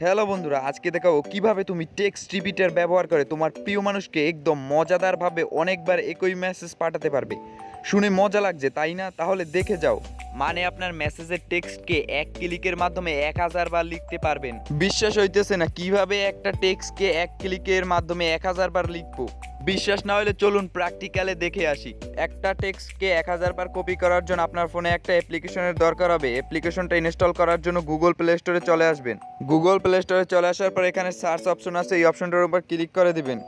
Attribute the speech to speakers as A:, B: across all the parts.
A: Hello বন্ধুরা আজকে দেখাবো কীভাবে তুমি টেক্সট রিপিটার ব্যবহার করে তোমার প্রিয় মানুষকে একদম মজাদারভাবে অনেকবার একই মেসেজ পাঠাতে পারবে। শুনে মজা লাগছে তাই না? তাহলে দেখে যাও। মানে আপনার মেসেজের টেক্সটকে এক ক্লিকের মাধ্যমে এক হাজার বার লিখতে পারবেন। বিশ্বাস হইতেছে না কীভাবে একটা টেক্সটকে এক ক্লিকের মাধ্যমে এক হাজার বার লিখব? বিশ্বাস না হলে চলুন প্র্যাকটিক্যালে দেখে আসি। একটা টেক্সটকে এক হাজার বার কপি করার জন্য আপনার ফোনে একটা অ্যাপ্লিকেশনের দরকার হবে। অ্যাপ্লিকেশনটা ইনস্টল করার জন্য গুগল প্লে স্টোরে চলে আসবেন। গুগল প্লে স্টোরে চলে আসার পর এখানে সার্চ অপশন আছে, এই অপশনটার উপর ক্লিক করে দিবেন।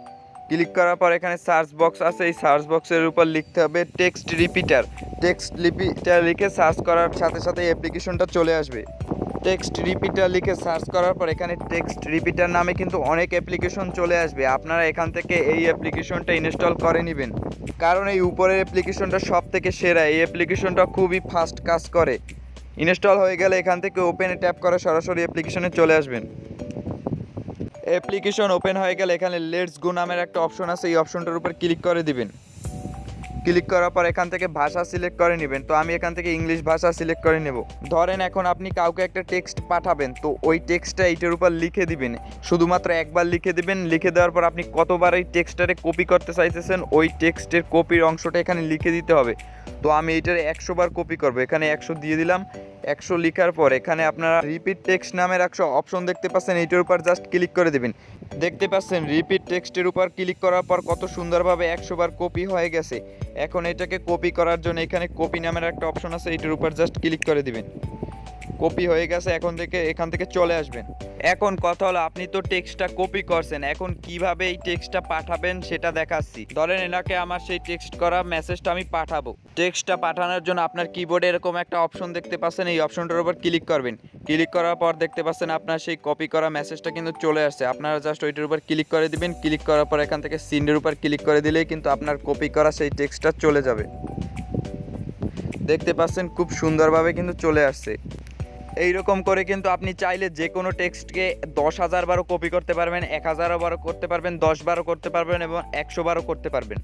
A: ক্লিক করার পর এখানে সার্চ বক্স আছে, এই সার্চ বক্সের উপর লিখতে হবে টেক্সট রিপিটার টেক্সট রিপিটার লিখে সার্চ করার সাথে সাথে অ্যাপ্লিকেশনটা চলে আসবে। টেক্সট রিপিটার লিখে সার্চ করার পর এখানে টেক্সট রিপিটার নামে কিন্তু অনেক অ্যাপ্লিকেশন চলে আসবে। আপনারা এখান থেকে এই অ্যাপ্লিকেশনটা ইনস্টল করে নেবেন। কারণ এই উপরের অ্যাপ্লিকেশনটা সব থেকে সেরা। এই অ্যাপ্লিকেশনটা খুবই ফাস্ট কাজ করে। ইনস্টল হয়ে গেলে এখান থেকে ওপেনে ট্যাপ করে সরাসরি অ্যাপ্লিকেশনে চলে আসবেন। অ্যাপ্লিকেশন ওপেন হয়ে গেলে এখানে লেটস গো নামের একটা অপশন আছে। এই অপশনটার উপর ক্লিক করে দিবেন। ক্লিক করার পর এখান থেকে ভাষা সিলেক্ট করে নেবেন। তো আমি এখান থেকে ইংলিশ ভাষা সিলেক্ট করে নেব। ধরেন এখন আপনি কাউকে একটা টেক্সট পাঠাবেন, তো ওই টেক্সটটা এইটার উপর লিখে দিবেন। শুধুমাত্র একবার লিখে দিবেন, লিখে দেওয়ার পর আপনি কতবার এই টেক্সটটারে কপি করতে চাইতেছেন, ওই টেক্সটের কপির অংশটা এখানে লিখে দিতে হবে। তো আমি এটার একশো বার কপি করব। এখানে একশো দিয়ে দিলাম। একশো লিখার পর এখানে আপনারা রিপিট টেক্সট নামের একশো অপশন দেখতে পাচ্ছেন। এইটার উপর জাস্ট ক্লিক করে দেবেন। দেখতে পাচ্ছেন রিপিট টেক্সটের উপর ক্লিক করার পর কত সুন্দরভাবে একশো বার কপি হয়ে গেছে। এখন এটাকে কপি করার জন্য এখানে কপি নামের একটা অপশন আছে। এইটার উপর জাস্ট ক্লিক করে দিবেন। কপি হয়ে গেছে, এখন থেকে এখান থেকে চলে আসবেন। এখন কথা হলো, আপনি তো টেক্সটটা কপি করছেন, এখন কীভাবে এই টেক্সটটা পাঠাবেন সেটা দেখাচ্ছি। ধরেন এনাকে আমার সেই টেক্সট করা মেসেজটা আমি পাঠাবো। টেক্সটটা পাঠানোর জন্য আপনার কিবোর্ডে এরকম একটা অপশন দেখতে পাচ্ছেন, এই অপশনটার উপর ক্লিক করবেন। ক্লিক করার পর দেখতে পাচ্ছেন আপনার সেই কপি করা মেসেজটা কিন্তু চলে আসছে। আপনারা জাস্ট ওইটার উপর ক্লিক করে দিবেন ক্লিক করার পর এখান থেকে সিন্ডের উপর ক্লিক করে দিলেই কিন্তু আপনার কপি করা সেই টেক্সটটা চলে যাবে। দেখতে পাচ্ছেন খুব সুন্দরভাবে কিন্তু চলে আসছে। এইরকম করে কিন্তু আপনি চাইলে যে কোনো টেক্সটকে দশ হাজার বারও কপি করতে পারবেন, এক হাজারও বারও করতে পারবেন, দশ বারও করতে পারবেন এবং একশো বারও করতে পারবেন।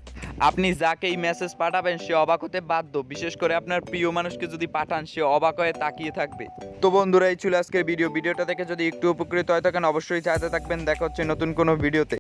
A: আপনি যাকে এই মেসেজ পাঠাবেন, সে অবাক হতে বাধ্য। বিশেষ করে আপনার প্রিয় মানুষকে যদি পাঠান, সে অবাক হয়ে তাকিয়ে থাকবে। তো বন্ধুরা, এই ছিল আজকের ভিডিও ভিডিওটা দেখে যদি একটু উপকৃত হয় থাকেন অবশ্যই চাইতে থাকবেন। দেখা হচ্ছে নতুন কোনো ভিডিওতে